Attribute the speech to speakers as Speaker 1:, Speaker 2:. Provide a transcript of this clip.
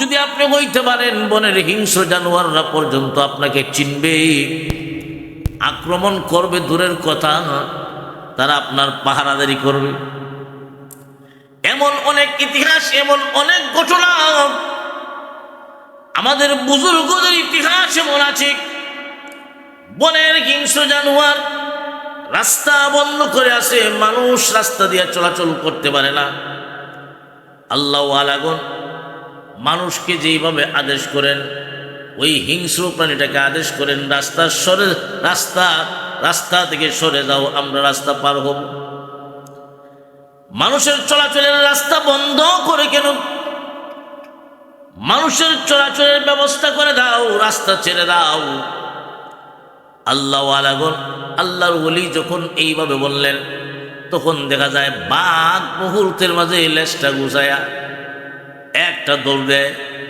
Speaker 1: যদি আপনি হইতে পারেন, বনের হিংস্র জানোয়াররা পর্যন্ত আপনাকে চিনবে আক্রমণ করবে দূরের কথা, তারা আপনার পাহারাদারি করবে। এমন অনেক ইতিহাস, এমন অনেক ঘটনা, আমাদের বুজুর্গদের ইতিহাস এমন আছে। বনের হিংস্র জানোয়ার রাস্তা বন্ধ করে আছে, মানুষ রাস্তা দিয়ে চলাচল করতে পারে না। আল্লাহ আলাগন মানুষকে যেইভাবে আদেশ করেন, ওই হিংস্র প্রাণীটাকে আদেশ করেন রাস্তার সরে, রাস্তা রাস্তা থেকে সরে যাও, আমরা রাস্তা পার হব। মানুষের চলাচলের রাস্তা বন্ধ করে কেন? মানুষের চলাচলের ব্যবস্থা করে দাও, রাস্তা ছেড়ে দাও। আল্লাহ আলাগন আল্লাহর ওলি যখন এইভাবে বললেন, তখন দেখা যায় বাঘ মুহূর্তের মাঝে লেজটা গুছায়া একটা দৌড় দেয়